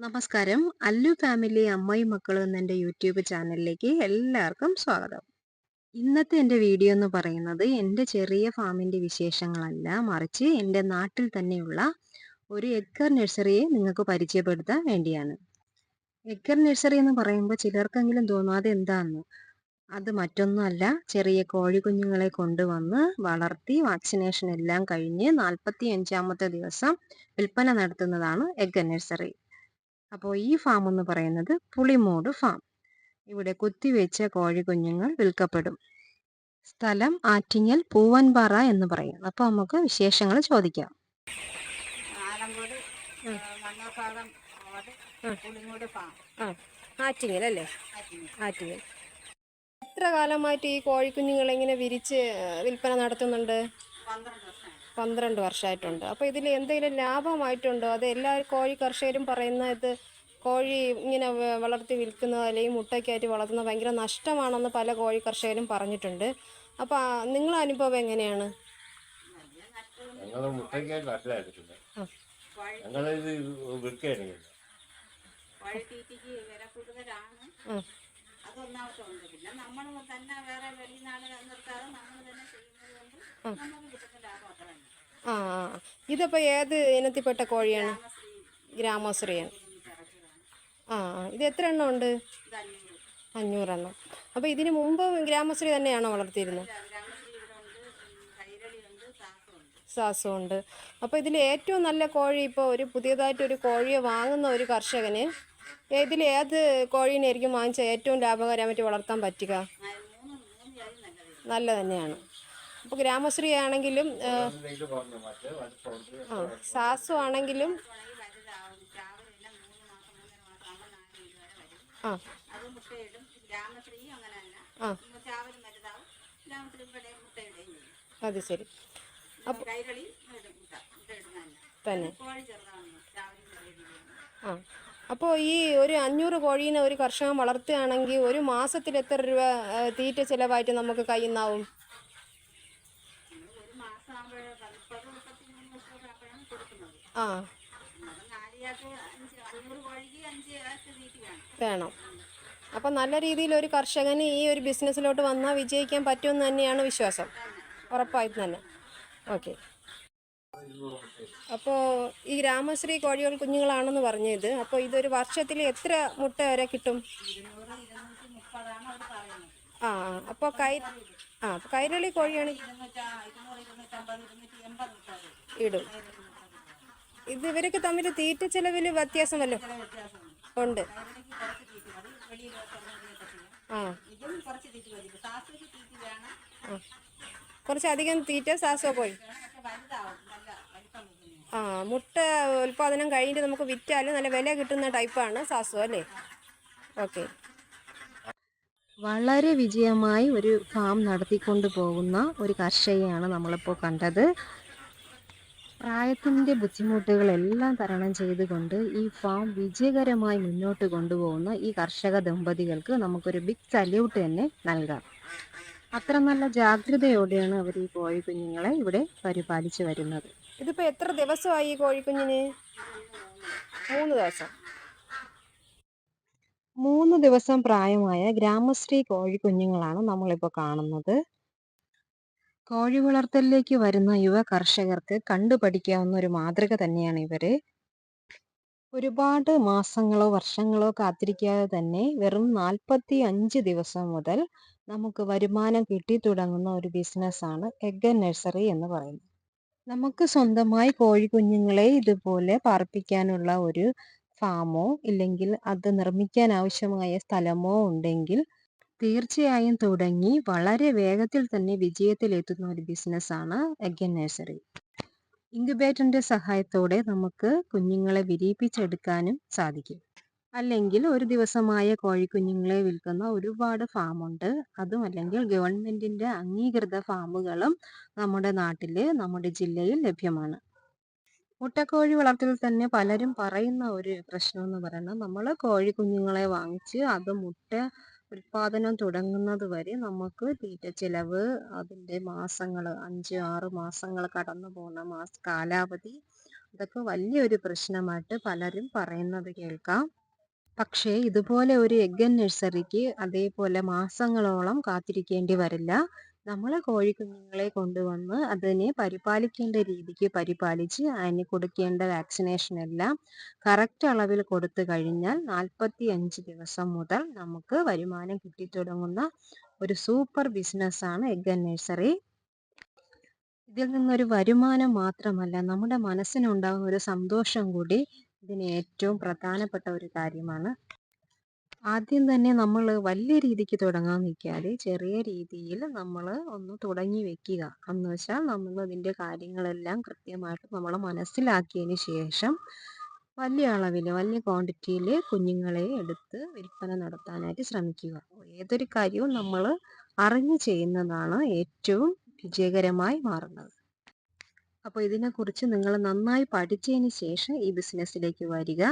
നമസ്കാരം. അല്ലു ഫാമിലി അമ്മയും മക്കളും എന്ന എന്റെ യൂട്യൂബ് ചാനലിലേക്ക് എല്ലാവർക്കും സ്വാഗതം. ഇന്നത്തെ എന്റെ വീഡിയോ എന്ന് പറയുന്നത് എന്റെ ചെറിയ ഫാമിന്റെ വിശേഷങ്ങളല്ല. മറിച്ച് എന്റെ നാട്ടിൽ തന്നെയുള്ള ഒരു എക്കർ നഴ്സറിയെ നിങ്ങൾക്ക് പരിചയപ്പെടുത്താൻ വേണ്ടിയാണ്. എക്കർ നഴ്സറി എന്ന് പറയുമ്പോൾ ചിലർക്കെങ്കിലും തോന്നാതെ എന്താന്ന്? അത് മറ്റൊന്നുമല്ല. ചെറിയ കോഴിക്കുഞ്ഞുങ്ങളെ കൊണ്ടുവന്ന് വളർത്തി വാക്സിനേഷൻ എല്ലാം കഴിഞ്ഞ് നാൽപ്പത്തി അഞ്ചാമത്തെ ദിവസം വിൽപ്പന നടത്തുന്നതാണ് എഗ് നഴ്സറി. അപ്പോൾ ഈ ഫാം എന്ന് പറയുന്നത് പുളിമൂട് ഫാം ഇവിടെ കുത്തിവെച്ച കോഴിക്കുഞ്ഞുങ്ങൾ വിൽക്കപ്പെടും. സ്ഥലം ആറ്റിങ്ങൽ പൂവൻപാറ എന്ന് പറയും അപ്പോൾ നമുക്ക് വിശേഷങ്ങൾ ചോദിക്കാം. ആറ്റിങ്ങൽ അല്ലേ? ആറ്റിങ്ങൽ. ആറ്റിങ്ങൽ. എത്ര കാലമായിട്ട് ഈ കോഴിക്കുഞ്ഞുങ്ങൾ ഇങ്ങനെ വിരിച്ച് വിൽപ്പന നടത്തുന്നുണ്ട്? പന്ത്രണ്ട് വർഷമായി വർഷമായിട്ടുണ്ട്. അപ്പോൾ ഇതിൽ എന്തെങ്കിലും ലാഭമായിട്ടുണ്ടോ? അത് എല്ലാ കോഴി കർഷകരും പറയുന്ന ഇത് കോഴി ഇങ്ങനെ വളർത്തി വിൽക്കുന്നത് അല്ലെങ്കിൽ മുട്ടയ്ക്കായിട്ട് വളർത്തുന്നത് ഭയങ്കര നഷ്ടമാണെന്ന് പല കോഴി കർഷകരും പറഞ്ഞിട്ടുണ്ട്. അപ്പോൾ നിങ്ങളെ അനുഭവം എങ്ങനെയാണ്? ഞങ്ങൾ മുട്ടയ്ക്കായിട്ട് ആ. ഞങ്ങളിത് വിൽക്കുകയാണ്. അതൊന്നാമത്തെ പിന്നെ നമ്മൾ തന്നെ വേറെ വെളിയിൽ നാട് നിർത്താതെ നമ്മൾ തന്നെ ചെയ്യുന്നത് കൊണ്ട് നമുക്ക് കിട്ടുന്ന ലാഭം അത്ര തന്നെ ആ ആ. ഇതിപ്പോൾ ഏത് ഇനത്തിൽപ്പെട്ട കോഴിയാണ്? ഗ്രാമശ്രീയാണ് ആ ആ. ഇത് എത്ര എണ്ണം ഉണ്ട്? അഞ്ഞൂറെണ്ണം. അപ്പോൾ ഇതിന് മുമ്പ് ഗ്രാമശ്രീ തന്നെയാണോ വളർത്തിയിരുന്നത്? സാസുണ്ട്. അപ്പോൾ ഇതിൽ ഏറ്റവും നല്ല കോഴി ഇപ്പോൾ ഒരു പുതിയതായിട്ട് ഒരു കോഴിയെ വാങ്ങുന്ന ഒരു കർഷകന് ഇതിൽ ഏത് കോഴീനായിരിക്കും വാങ്ങിച്ചാൽ ഏറ്റവും ലാഭകരമായിട്ട് വളർത്താൻ പറ്റുക? നല്ല തന്നെയാണ്. അപ്പോൾ ഗ്രാമശ്രീ ആണെങ്കിലും ആ, സാസു ആണെങ്കിലും ആ. അത് ശരി. അപ്പോൾ തന്നെ. ആ. അപ്പോൾ ഈ ഒരു അഞ്ഞൂറ് കോഴീനെ ഒരു കർഷകൻ വളർത്തുകയാണെങ്കിൽ ഒരു മാസത്തിൽ എത്ര രൂപ തീറ്റ ചിലവായിട്ട് നമുക്ക് കയ്യിൽ ഒരു മാസം ആകുമ്പോൾ മുപ്പത് മുപ്പത്തി മൂന്ന് ദിവസമൊക്കെ ആകുമ്പോഴാണ് കൊടുക്കുന്നത് ആ അത് നാലിയാൾക്ക് അഞ്ച് അഞ്ഞൂറ് കോഴിക്ക് അഞ്ച് ആൾക്ക് തീറ്റി വേണം. അപ്പം നല്ല രീതിയിൽ ഒരു കർഷകന് ഈ ഒരു ബിസിനസ്സിലോട്ട് വന്നാൽ വിജയിക്കാൻ പറ്റുമെന്ന് തന്നെയാണ് വിശ്വാസം. ഉറപ്പായിട്ട് തന്നെ. ഓക്കെ. അപ്പോൾ ഈ ഗ്രാമശ്രീ കോഴികൾ കുഞ്ഞുങ്ങളാണെന്ന് പറഞ്ഞത് അപ്പോൾ ഇതൊരു വർഷത്തിൽ എത്ര മുട്ട വരെ കിട്ടും? ആ അപ്പോൾ കൈ ആ കൈരളി കോഴിയാണ് ഇടും. ഇത് ഇവരൊക്കെ തമ്മിൽ തീറ്റ ചെലവിൽ വ്യത്യാസം വല്ലോ ഉണ്ട്. ആ. കുറച്ചധികം തീറ്റ സാസോ പോയി. ആ മുട്ട ഉൽപ്പാദനം കഴിഞ്ഞിട്ട് നമുക്ക് വിറ്റാലും നല്ല വില കിട്ടുന്ന ടൈപ്പാണ് സാസോ അല്ലേ? ഓക്കെ. വളരെ വിജയമായി ഒരു ഫാം നടത്തിക്കൊണ്ട് പോകുന്ന ഒരു കർഷകയാണ് നമ്മളിപ്പോൾ കണ്ടത്. പ്രായത്തിന്റെ ബുദ്ധിമുട്ടുകളെല്ലാം തരണം ചെയ്തുകൊണ്ട് ഈ ഫാം വിജയകരമായി മുന്നോട്ട് കൊണ്ടുപോകുന്ന ഈ കർഷക ദമ്പതികൾക്ക് നമുക്കൊരു ബിഗ് സല്യൂട്ട് തന്നെ നൽകാം. അത്ര നല്ല ജാഗ്രതയോടെയാണ് അവർ ഈ കോഴിക്കുഞ്ഞുങ്ങളെ ഇവിടെ പരിപാലിച്ചു വരുന്നത്. ഇതിപ്പോൾ എത്ര ദിവസമായി ഈ കോഴിക്കുഞ്ഞിന്? മൂന്ന് ദിവസം. മൂന്ന് ദിവസം പ്രായമായ ഗ്രാമശ്രീ കോഴിക്കുഞ്ഞുങ്ങളാണ് നമ്മളിപ്പോൾ കാണുന്നത്. കോഴി വളർത്തലിലേക്ക് വരുന്ന യുവ കർഷകർക്ക് കണ്ടുപഠിക്കാവുന്ന ഒരു മാതൃക തന്നെയാണ് ഇവർ. ഒരുപാട് മാസങ്ങളോ വർഷങ്ങളോ കാത്തിരിക്കാതെ തന്നെ വെറും നാൽപ്പത്തി അഞ്ച് ദിവസം മുതൽ നമുക്ക് വരുമാനം കിട്ടി തുടങ്ങുന്ന ഒരു ബിസിനസ്സാണ് എഗ് നഴ്സറി എന്ന് പറയുന്നത്. നമുക്ക് സ്വന്തമായി കോഴിക്കുഞ്ഞുങ്ങളെ ഇതുപോലെ പാർപ്പിക്കാനുള്ള ഒരു ഫാമോ ഇല്ലെങ്കിൽ അത് നിർമ്മിക്കാൻ ആവശ്യമായ സ്ഥലമോ ഉണ്ടെങ്കിൽ തീർച്ചയായും തുടങ്ങി. വളരെ വേഗത്തിൽ തന്നെ വിജയത്തിലെത്തുന്ന ഒരു ബിസിനസ്സാണ് എഗ് നഴ്സറി ഇൻക്യുബേറ്ററിന്റെ സഹായത്തോടെ നമുക്ക് കുഞ്ഞുങ്ങളെ വിരിയിപ്പിച്ചെടുക്കാനും സാധിക്കും. അല്ലെങ്കിൽ ഒരു ദിവസമായ കോഴിക്കുഞ്ഞുങ്ങളെ വിൽക്കുന്ന ഒരുപാട് ഫാമുണ്ട് അതും അല്ലെങ്കിൽ ഗവൺമെന്റിന്റെ അംഗീകൃത ഫാമുകളും നമ്മുടെ നാട്ടിൽ നമ്മുടെ ജില്ലയിൽ ലഭ്യമാണ്. മുട്ടക്കോഴി വളർത്തലിൽ തന്നെ പലരും പറയുന്ന ഒരു പ്രശ്നം എന്ന് പറയുന്നത് നമ്മൾ കോഴി കുഞ്ഞുങ്ങളെ വാങ്ങിച്ച് അത് മുട്ട ഉൽപാദനം തുടങ്ങുന്നത് വരെ നമുക്ക് തീറ്റ ചിലവ് അതിന്റെ മാസങ്ങൾ അഞ്ച് ആറ് മാസങ്ങൾ കടന്നു പോകുന്ന മാസ കാലാവധി അതൊക്കെ വലിയൊരു പ്രശ്നമായിട്ട് പലരും പറയുന്നത് കേൾക്കാം. പക്ഷേ ഇതുപോലെ ഒരു എഗ്ഗൻ നഴ്സറിക്ക് അതേപോലെ മാസങ്ങളോളം കാത്തിരിക്കേണ്ടി വരില്ല. നമ്മൾ കോഴിക്കുഞ്ഞുങ്ങളെ കൊണ്ടുവന്ന് അതിനെ പരിപാലിക്കേണ്ട രീതിക്ക് പരിപാലിച്ച് അതിന് കൊടുക്കേണ്ട വാക്സിനേഷൻ എല്ലാം കറക്റ്റ് അളവിൽ കൊടുത്തു കഴിഞ്ഞാൽ നാൽപ്പത്തി അഞ്ച് ദിവസം മുതൽ നമുക്ക് വരുമാനം കിട്ടിത്തുടങ്ങുന്ന ഒരു സൂപ്പർ ബിസിനസ് ആണ് എഗ് നഴ്സറി ഇതിൽ നിന്നൊരു വരുമാനം മാത്രമല്ല നമ്മുടെ മനസ്സിനുണ്ടാകുന്ന ഒരു സന്തോഷം കൂടി ഇതിന് ഏറ്റവും പ്രധാനപ്പെട്ട ഒരു കാര്യമാണ്. ആദ്യം തന്നെ നമ്മൾ വലിയ രീതിക്ക് തുടങ്ങാൻ നിൽക്കാതെ ചെറിയ രീതിയിൽ നമ്മൾ ഒന്ന് തുടങ്ങി വെക്കുക. എന്ന് വെച്ചാൽ നമ്മൾ അതിന്റെ കാര്യങ്ങളെല്ലാം കൃത്യമായിട്ട് നമ്മൾ മനസ്സിലാക്കിയതിന് ശേഷം വലിയ അളവിൽ വലിയ ക്വാണ്ടിറ്റിയിൽ കുഞ്ഞുങ്ങളെ എടുത്ത് വിൽപ്പന നടത്താനായിട്ട് ശ്രമിക്കുക. ഏതൊരു കാര്യവും നമ്മൾ അറിഞ്ഞു ചെയ്യുന്നതാണ് ഏറ്റവും വിജയകരമായി മാറുന്നത്. അപ്പോൾ ഇതിനെക്കുറിച്ച് നിങ്ങൾ നന്നായി പഠിച്ചതിന് ശേഷം ഈ ബിസിനസ്സിലേക്ക് വരിക.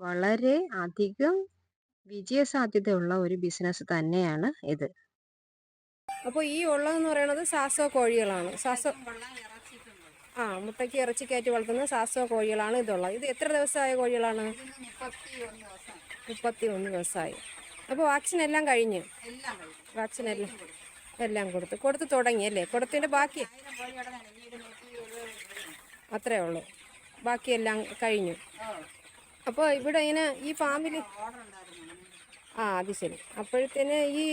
വളരെ അധികം വിജയസാധ്യതയുള്ള ഒരു ബിസിനസ് തന്നെയാണ് ഇത്. അപ്പോൾ ഈ ഉള്ളതെന്ന് പറയുന്നത് സാസോ കോഴികളാണ്. സാസോ ആ മുട്ടയ്ക്ക് ഇറച്ചി കയറ്റി വളർത്തുന്ന സാസോ കോഴികളാണ് ഇതുള്ളത്. ഇത് എത്ര ദിവസമായ കോഴികളാണ്? മുപ്പത്തി ഒന്ന് ദിവസമായി. അപ്പോൾ വാക്സിൻ എല്ലാം കഴിഞ്ഞു? വാക്സിൻ എല്ലാം എല്ലാം കൊടുത്തു. കൊടുത്തു തുടങ്ങി അല്ലേ? കൊടുത്തതിന്റെ ബാക്കി. അത്രേ ഉള്ളൂ. ബാക്കിയെല്ലാം കഴിഞ്ഞു. അപ്പോൾ ഇവിടെ ഇങ്ങനെ ഈ ഫാമിൽ. ആ അത് ശരി. അപ്പോഴത്തേന് ഈ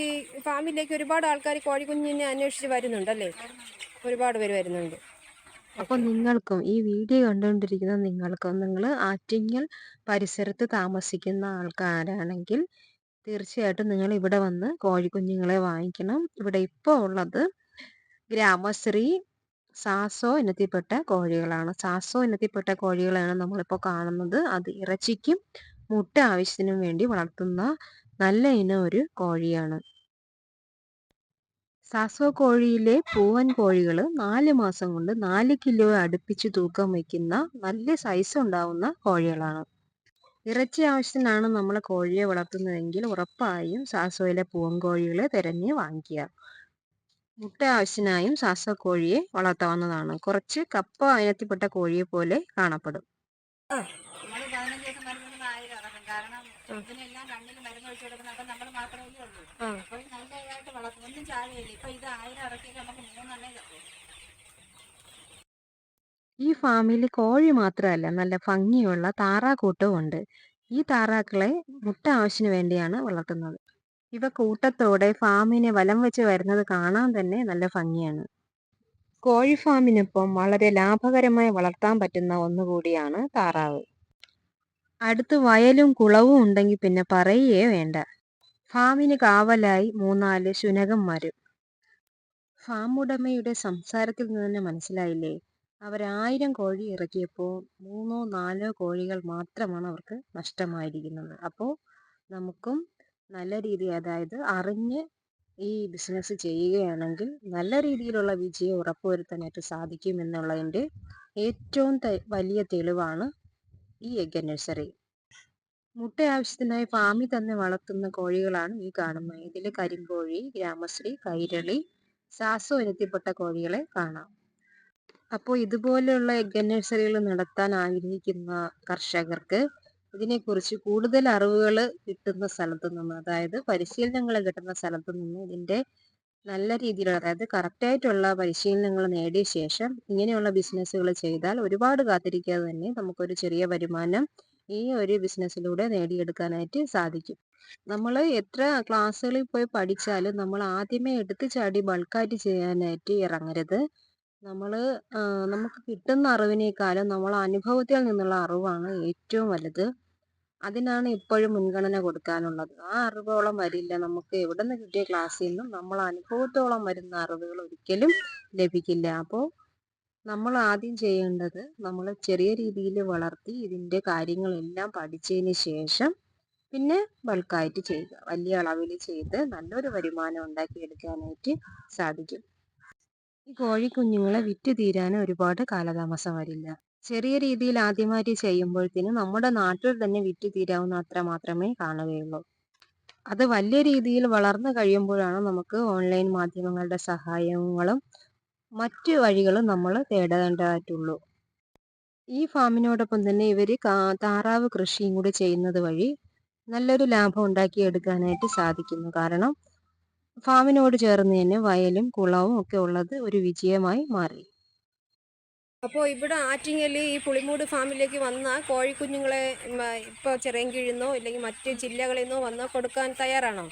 ഫാമിലേക്ക് ഒരുപാട് ആൾക്കാർ കോഴിക്കുഞ്ഞിനെ അന്വേഷിച്ച് വരുന്നുണ്ടല്ലേ? ഒരുപാട് പേര് വരുന്നുണ്ട്. അപ്പോൾ നിങ്ങൾക്കും ഈ വീഡിയോ കണ്ടുകൊണ്ടിരിക്കുന്ന നിങ്ങൾക്കും നിങ്ങൾ ആറ്റിങ്ങൽ പരിസരത്ത് താമസിക്കുന്ന ആൾക്കാരാണെങ്കിൽ തീർച്ചയായിട്ടും നിങ്ങൾ ഇവിടെ വന്ന് കോഴിക്കുഞ്ഞുങ്ങളെ വാങ്ങിക്കണം. ഇവിടെ ഇപ്പോൾ ഉള്ളത് ഗ്രാമശ്രീ സാസോ ഇനത്തിൽപ്പെട്ട കോഴികളാണ്. സാസോ ഇനത്തിൽപ്പെട്ട കോഴികളാണ് നമ്മളിപ്പോൾ കാണുന്നത്. അത് ഇറച്ചിക്കും മുട്ട ആവശ്യത്തിനും വേണ്ടി വളർത്തുന്ന നല്ല ഇനം ഒരു കോഴിയാണ്. സാസോ കോഴിയിലെ പൂവൻ കോഴികൾ നാല് മാസം കൊണ്ട് നാല് കിലോ അടുപ്പിച്ച് തൂക്കം വയ്ക്കുന്ന നല്ല സൈസ് ഉണ്ടാവുന്ന കോഴികളാണ്. ഇറച്ചി ആവശ്യത്തിനാണ് നമ്മൾ കോഴിയെ വളർത്തുന്നതെങ്കിൽ ഉറപ്പായും സാസോയിലെ പൂവൻ കോഴികളെ തിരഞ്ഞ് വാങ്ങിക്കുക. മുട്ട ആവശ്യത്തിനായും സാസോ കോഴിയെ വളർത്താവുന്നതാണ്. കുറച്ച് കപ്പ ഇനത്തിൽപ്പെട്ട കോഴിയെ പോലെ കാണപ്പെടും മരുന്ന് ഒഴിച്ചു കൊടുക്കുന്നത് അപ്പം നമ്മൾ മാത്രമേ ഇത് നമുക്ക് ഈ ഫാമിൽ കോഴി മാത്രമല്ല നല്ല ഭംഗിയുള്ള താറാക്കൂട്ടവും ഉണ്ട്. ഈ താറാക്കളെ മുട്ട ആവശ്യത്തിന് വേണ്ടിയാണ് വളർത്തുന്നത്. ഇവ കൂട്ടത്തോടെ ഫാമിനെ വലം വെച്ച് വരുന്നത് കാണാൻ തന്നെ നല്ല ഭംഗിയാണ്. കോഴി ഫാമിനൊപ്പം വളരെ ലാഭകരമായി വളർത്താൻ പറ്റുന്ന ഒന്നുകൂടിയാണ് താറാവ്. അടുത്ത് വയലും കുളവും ഉണ്ടെങ്കിൽ പിന്നെ പറയുകയേ വേണ്ട. ഫാമിന് കാവലായി മൂന്നാൽ ശുനകന്മാരും. ഫാം ഉടമയുടെ സംസാരത്തിൽ നിന്ന് തന്നെ മനസ്സിലായില്ലേ? അവരായിരം കോഴി ഇറക്കിയപ്പോൾ മൂന്നോ നാലോ കോഴികൾ മാത്രമാണ് അവർക്ക് നഷ്ടമായിരിക്കുന്നത്. അപ്പോൾ നമുക്കും നല്ല രീതി അതായത് അറിഞ്ഞ് ഈ ബിസിനസ് ചെയ്യുകയാണെങ്കിൽ നല്ല രീതിയിലുള്ള വിജയം ഉറപ്പുവരുത്താനായിട്ട് സാധിക്കും എന്നുള്ളതിന്റെ ഏറ്റവും വലിയ തെളിവാണ് ഈ എഗ് നഴ്സറി. മുട്ട ആവശ്യത്തിനായി ഫാമിൽ തന്നെ വളർത്തുന്ന കോഴികളാണ് ഈ കാണുന്നത്. ഇതിൽ കരിങ്കോഴി ഗ്രാമശ്രീ കൈരളി സാസോ ഇനത്തിൽപ്പെട്ട കോഴികളെ കാണാം. അപ്പോൾ ഇതുപോലെയുള്ള എഗ് നഴ്സറികൾ നടത്താൻ ആഗ്രഹിക്കുന്ന കർഷകർക്ക് ഇതിനെക്കുറിച്ച് കൂടുതൽ അറിവുകൾ കിട്ടുന്ന സ്ഥലത്തു നിന്ന് അതായത് പരിശീലനങ്ങൾ കിട്ടുന്ന സ്ഥലത്തു നിന്ന് ഇതിന്റെ നല്ല രീതിയിലുള്ള അതായത് കറക്റ്റായിട്ടുള്ള പരിശീലനങ്ങൾ നേടിയ ശേഷം ഇങ്ങനെയുള്ള ബിസിനസ്സുകൾ ചെയ്താൽ ഒരുപാട് കാത്തിരിക്കാതെ തന്നെ നമുക്കൊരു ചെറിയ വരുമാനം ഈ ഒരു ബിസിനസ്സിലൂടെ നേടിയെടുക്കാനായിട്ട് സാധിക്കും. നമ്മൾ എത്ര ക്ലാസ്സുകളിൽ പോയി പഠിച്ചാലും നമ്മൾ ആദ്യമേ എടുത്ത് ചാടി ബൾക്കായിട്ട് ചെയ്യാനായിട്ട് ഇറങ്ങരുത്. നമ്മൾ നമുക്ക് കിട്ടുന്ന അറിവിനേക്കാളും നമ്മൾ അനുഭവത്തിൽ നിന്നുള്ള അറിവാണ് ഏറ്റവും വലുത്. അതിനാണ് ഇപ്പോഴും മുൻഗണന കൊടുക്കാനുള്ളത്. ആ അറിവോളം വരില്ല. നമുക്ക് എവിടെ നിന്ന് കിട്ടിയ ക്ലാസ്സിൽ നിന്നും നമ്മൾ അനുഭവത്തോളം വരുന്ന അറിവുകൾ ഒരിക്കലും ലഭിക്കില്ല. അപ്പോൾ നമ്മൾ ആദ്യം ചെയ്യേണ്ടത് നമ്മൾ ചെറിയ രീതിയിൽ വളർത്തി ഇതിന്റെ കാര്യങ്ങളെല്ലാം പഠിച്ചതിന് ശേഷം പിന്നെ ബൾക്കായിട്ട് ചെയ്യുക. വലിയ അളവിൽ ചെയ്ത് നല്ലൊരു വരുമാനം ഉണ്ടാക്കിയെടുക്കാനായിട്ട് സാധിക്കും. ഈ കോഴിക്കുഞ്ഞുങ്ങളെ വിറ്റ് തീരാൻ ഒരുപാട് കാലതാമസം വരില്ല. ചെറിയ രീതിയിൽ ആദ്യമായിട്ട് ചെയ്യുമ്പോഴത്തേനും നമ്മുടെ നാട്ടിൽ തന്നെ വിറ്റ് തീരാവുന്ന അത്ര മാത്രമേ കാണുകയുള്ളൂ. അത് വലിയ രീതിയിൽ വളർന്നു കഴിയുമ്പോഴാണ് നമുക്ക് ഓൺലൈൻ മാധ്യമങ്ങളുടെ സഹായങ്ങളും മറ്റ് വഴികൾ നമ്മൾ തേടേണ്ടതായിട്ടുള്ളൂ. ഈ ഫാമിനോടൊപ്പം തന്നെ ഇവർ താറാവ് കൃഷിയും കൂടി ചെയ്യുന്നത് വഴി നല്ലൊരു ലാഭം ഉണ്ടാക്കിയെടുക്കാനായിട്ട് സാധിക്കുന്നു. കാരണം ഫാമിനോട് ചേർന്ന് തന്നെ വയലും കുളവും ഒക്കെ ഉള്ളത് ഒരു വിജയമായി മാറി. അപ്പോൾ ഇവിടെ ആറ്റിങ്ങൽ ഈ പുളിമൂട് ഫാമിലേക്ക് വന്ന കോഴിക്കുഞ്ഞുങ്ങളെ ഇപ്പോൾ ചിറയൻകീഴിൽ ഇല്ലെങ്കിൽ മറ്റ് ജില്ലകളിൽ നിന്നോ വന്നോ കൊടുക്കാൻ തയ്യാറാണോ?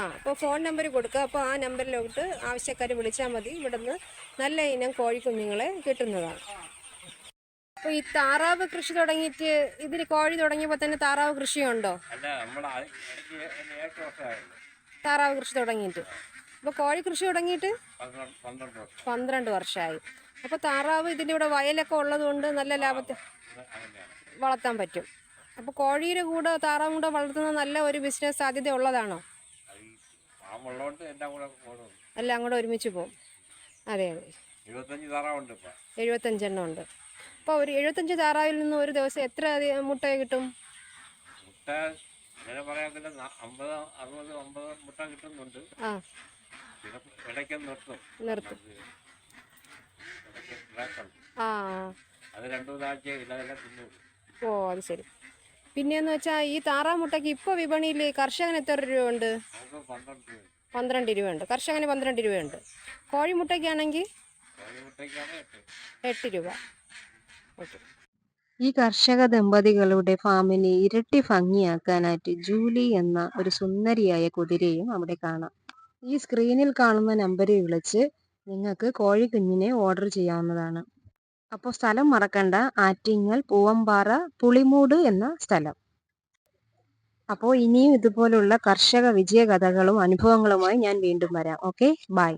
ആ അപ്പോൾ ഫോൺ നമ്പർ കൊടുക്കുക അപ്പോൾ ആ നമ്പറിലോട്ട് ആവശ്യക്കാർ വിളിച്ചാൽ മതി. ഇവിടുന്ന് നല്ല ഇനം കോഴിക്കുഞ്ഞുങ്ങളെ കിട്ടുന്നതാണ്. അപ്പോൾ ഈ താറാവ് കൃഷി തുടങ്ങിയിട്ട് ഇതിന് കോഴി തുടങ്ങിയപ്പോൾ തന്നെ താറാവ് കൃഷിയുണ്ടോ? താറാവ് കൃഷി തുടങ്ങിയിട്ട്. അപ്പോൾ കോഴി കൃഷി തുടങ്ങിയിട്ട്? പന്ത്രണ്ട് വർഷമായി അപ്പോൾ താറാവ് ഇതിന്റെ ഇവിടെ വയലൊക്കെ ഉള്ളതുകൊണ്ട് നല്ല ലാഭത്തിൽ വളർത്താൻ പറ്റും. അപ്പോൾ കോഴിയുടെ കൂടെ താറാവും കൂടെ വളർത്തുന്ന നല്ല ഒരു ബിസിനസ് സാധ്യത ഉള്ളതാണോ എല്ലാം കൂടെ ഒരുമിച്ച് പോകും അതെ അതെ. എഴുപത്തഞ്ചെണ്ണം ഉണ്ട്. അപ്പോൾ ഒരു എഴുപത്തഞ്ച് താറാവിൽ നിന്ന് ഒരു ദിവസം എത്ര മുട്ട കിട്ടും? മുട്ട അങ്ങനെ പറയാത്തില്ല. ന- അമ്പത് അറുപത് അമ്പത് മുട്ട കിട്ടുന്നുണ്ട്. ആ. ഇടയ്ക്ക് നിർത്തും. നിർത്തും. അത് രണ്ടു മൂന്നാഴ്ച ഓ അത് ശരി. പിന്നെയെന്ന് വെച്ചാ ഈ താറാവ് മുട്ടയ്ക്ക് ഇപ്പോൾ വിപണിയിൽ കർഷകന് എത്ര രൂപയുണ്ട്? ഉണ്ട് പന്ത്രണ്ട് രൂപ. പന്ത്രണ്ട് രൂപയുണ്ട്. കർഷകന് പന്ത്രണ്ട് രൂപയുണ്ട്. കോഴിമുട്ടയ്ക്കാണെങ്കിൽ? കോഴിമുട്ടയ്ക്കാണ് എട്ട്. എട്ട് രൂപ. ഓക്കെ. ഈ കർഷക ദമ്പതികളുടെ ഫാമിനെ ഇരട്ടി ഭംഗിയാക്കാനായിട്ട് ജൂലി എന്ന ഒരു സുന്ദരിയായ കുതിരയും അവിടെ കാണാം. ഈ സ്ക്രീനിൽ കാണുന്ന നമ്പറിൽ വിളിച്ച് നിങ്ങൾക്ക് കോഴിക്കുഞ്ഞിനെ ഓർഡർ ചെയ്യാവുന്നതാണ്. അപ്പോൾ സ്ഥലം മറക്കണ്ട. ആറ്റിങ്ങൽ പൂവമ്പാറ പുളിമൂട് എന്ന സ്ഥലം. അപ്പോൾ ഇനിയും ഇതുപോലുള്ള കർഷക വിജയ കഥകളും അനുഭവങ്ങളുമായി ഞാൻ വീണ്ടും വരാം. ഓക്കെ? ബൈ.